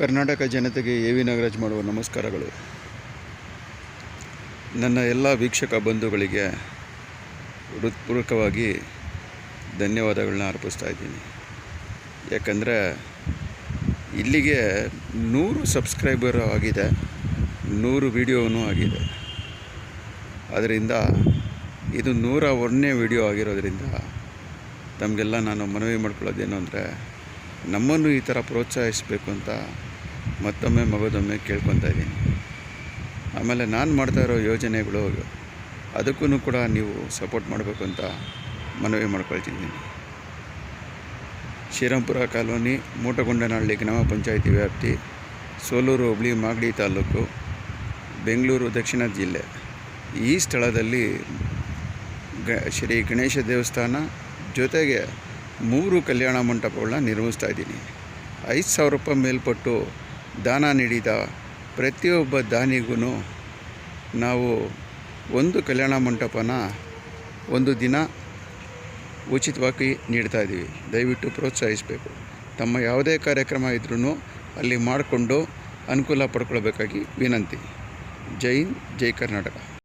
ಕರ್ನಾಟಕ ಜನತೆಗೆ A V Nagaraj ಮಾಡುವ ನಮಸ್ಕಾರಗಳು. ನನ್ನ ಎಲ್ಲ ವೀಕ್ಷಕ ಬಂಧುಗಳಿಗೆ ಹೃತ್ಪೂರ್ವಕವಾಗಿ ಧನ್ಯವಾದಗಳನ್ನ ಅರ್ಪಿಸ್ತಾ ಇದ್ದೀನಿ. ಯಾಕಂದರೆ ಇಲ್ಲಿಗೆ ನೂರು ಸಬ್ಸ್ಕ್ರೈಬರ್ ಆಗಿದೆ, ನೂರು ವಿಡಿಯೋನೂ ಆಗಿದೆ. ಅದರಿಂದ ಇದು ನೂರ ಒಂದನೇ ವಿಡಿಯೋ ಆಗಿರೋದ್ರಿಂದ ತಮಗೆಲ್ಲ ನಾನು ಮನವಿ ಮಾಡ್ಕೊಳ್ಳೋದೇನು ಅಂದರೆ ನಮ್ಮನ್ನು ಈ ಥರ ಪ್ರೋತ್ಸಾಹಿಸಬೇಕು ಅಂತ ಮತ್ತೊಮ್ಮೆ ಮಗದೊಮ್ಮೆ ಕೇಳ್ಕೊತಾ ಇದ್ದೀನಿ. ಆಮೇಲೆ ನಾನು ಮಾಡ್ತಾ ಇರೋ ಯೋಜನೆಗಳು ಅದಕ್ಕೂ ಕೂಡ ನೀವು ಸಪೋರ್ಟ್ ಮಾಡಬೇಕು ಅಂತ ಮನವಿ ಮಾಡ್ಕೊಳ್ತಿದ್ದೀನಿ. ಶ್ರೀರಾಮ್ಪುರ ಕಾಲೋನಿ, ಮೂಟಗೊಂಡನಹಳ್ಳಿ ಗ್ರಾಮ ಪಂಚಾಯಿತಿ ವ್ಯಾಪ್ತಿ, ಸೋಲೂರು ಹುಬ್ಳಿ ಮಾಗಡಿ ತಾಲೂಕು, ಬೆಂಗಳೂರು ದಕ್ಷಿಣ ಜಿಲ್ಲೆ. ಈ ಸ್ಥಳದಲ್ಲಿ ಗ, ಶ್ರೀ ಗಣೇಶ ದೇವಸ್ಥಾನ ಜೊತೆಗೆ ಮೂರು ಕಲ್ಯಾಣ ಮಂಟಪಗಳನ್ನ ನಿರ್ಮಿಸ್ತಾ ಇದ್ದೀನಿ. ಐದು ಸಾವಿರ ರೂಪಾಯಿ ಮೇಲ್ಪಟ್ಟು ದಾನ ನೀಡಿದ ಪ್ರತಿಯೊಬ್ಬ ದಾನಿಗೂ ನಾವು ಒಂದು ಕಲ್ಯಾಣ ಮಂಟಪನ ಒಂದು ದಿನ ಉಚಿತವಾಗಿ ನೀಡ್ತಾ ಇದ್ದೀವಿ. ದಯವಿಟ್ಟು ಪ್ರೋತ್ಸಾಹಿಸಬೇಕು. ತಮ್ಮ ಯಾವುದೇ ಕಾರ್ಯಕ್ರಮ ಇದ್ರೂ ಅಲ್ಲಿ ಮಾಡಿಕೊಂಡು ಅನುಕೂಲ ಪಡ್ಕೊಳ್ಬೇಕಾಗಿ ವಿನಂತಿ. ಜೈ ಜೈ ಕರ್ನಾಟಕ.